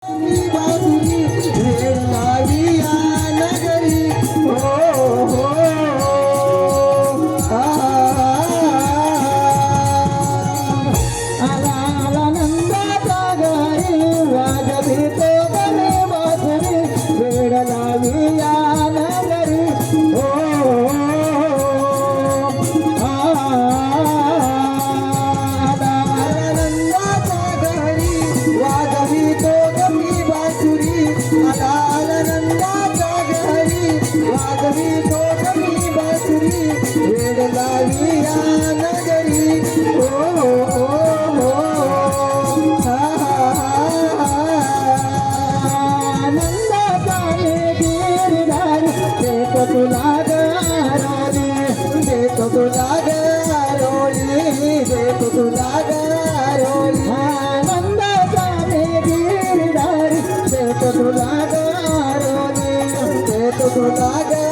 让你 लालिया नगरी ओ ओ ओ नंदा पाए गिरधार देखो तू लागा रोली देखो तू लागा रोली देखो तू लागा रोली नंदा पाए गिरधार देखो तू लागा रोली देखो तू लागा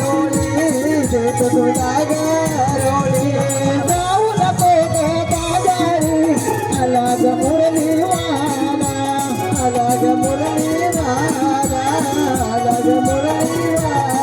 रोली देखो तू लागा Raga Murali Rama, Raga Murali Rama.